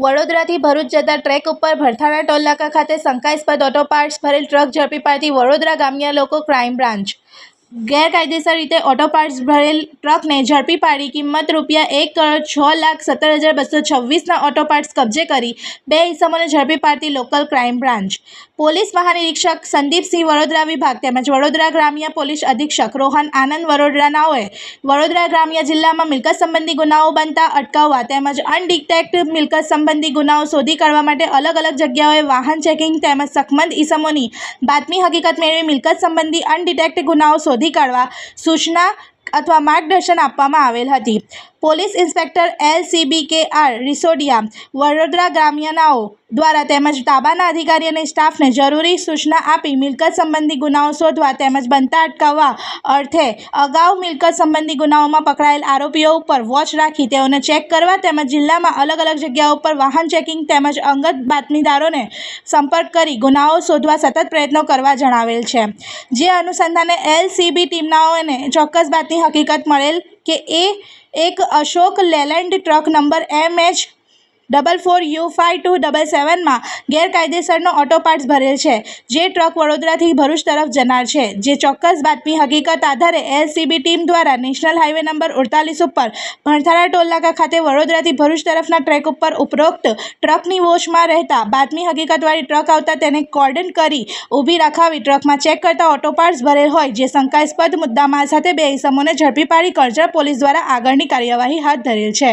વડોદરાથી ભરૂચ જતા ટ્રેક ઉપર ભરથાણા ટોલનાકા ખાતે શંકાસ્પદ ઓટો પાર્ટ્સ ભરેલ ટ્રક ઝડપી પાડતી વડોદરા ગામના લોકો ક્રાઇમ બ્રાન્ચ ગેરકાયદેસર રીતે ઓટો પાર્ટ્સ ભરેલ ટ્રકને ઝડપી પાડી કિંમત રૂપિયા એક કરોડ છ લાખ સત્તર હજાર બસો છવ્વીસના ઓટો પાર્ટ્સ કબજે કરી બે ઇસમોને ઝડપી પાડતી લોકલ ક્રાઇમ બ્રાન્ચ. પોલીસ મહાનિરીક્ષક સંદીપસિંહ વડોદરા વિભાગ તેમજ વડોદરા ગ્રામ્ય પોલીસ અધિક્ષક રોહન આનંદ વડોદરાનાઓએ વડોદરા ગ્રામ્ય જિલ્લામાં મિલકત સંબંધી ગુનાઓ બનતા અટકાવવા તેમજ અનડિટેક્ટ મિલકત સંબંધી ગુનાઓ શોધી કાઢવા માટે અલગ અલગ જગ્યાઓએ વાહન ચેકિંગ તેમજ સખમંદ ઈસમોની બાતમી હકીકત મેળવી મિલકત સંબંધી અનડિટેક્ટ ગુનાઓ શોધી કાઢવા સૂચના અથવા માર્ગદર્શન આપવામાં આવેલ હતી. Police inspector L CB K R Risodiya Vadodara ગ્રામ્યનાઓ દ્વારા તેમજ તાબાના અધિકારી અને સ્ટાફને જરૂરી સૂચના આપી મિલકત સંબંધી ગુનાઓ શોધવા તેમજ બનતા અટકાવવા અર્થે અગાઉ મિલકત સંબંધી ગુનાઓમાં પકડાયેલ આરોપીઓ ઉપર વોચ રાખી તેઓને ચેક કરવા તેમજ જિલ્લામાં અલગ અલગ જગ્યાઓ પર વાહન ચેકિંગ તેમજ અંગત બાતમીદારોને સંપર્ક કરી ગુનાઓ શોધવા સતત પ્રયત્નો કરવા જણાવેલ છે. જે અનુસંધાને એલસીબી ટીમનાઓને ચોક્કસ બાતની હકીકત મળેલ કે એ એક Ashok Leyland truck number M H double four U five two double સેવનમાં ગેરકાયદેસરનો ઓટો પાર્ટ્સ ભરેલ છે, જે ટ્રક વડોદરાથી ભરૂચ તરફ જનાર છે, જે ચોક્કસ બાતમી હકીકત આધારે એલસીબી ટીમ દ્વારા નેશનલ હાઈવે નંબર અડતાલીસ ઉપર ભણથારા ટોલનાકા ખાતે વડોદરાથી ભરૂચ તરફના ટ્રેક ઉપર ઉપરોક્ત ટ્રકની વોચમાં રહેતા બાતમી હકીકતવાળી ટ્રક આવતા તેને કોર્ડન કરી ઊભી રખાવી ટ્રકમાં ચેક કરતા ઓટો પાર્ટ્સ ભરેલ હોય, જે શંકાસ્પદ મુદ્દામાલ સાથે બે ઇસમોને ઝડપી પાડી, કરજણ પોલીસ દ્વારા આગળની કાર્યવાહી હાથ ધરેલ છે.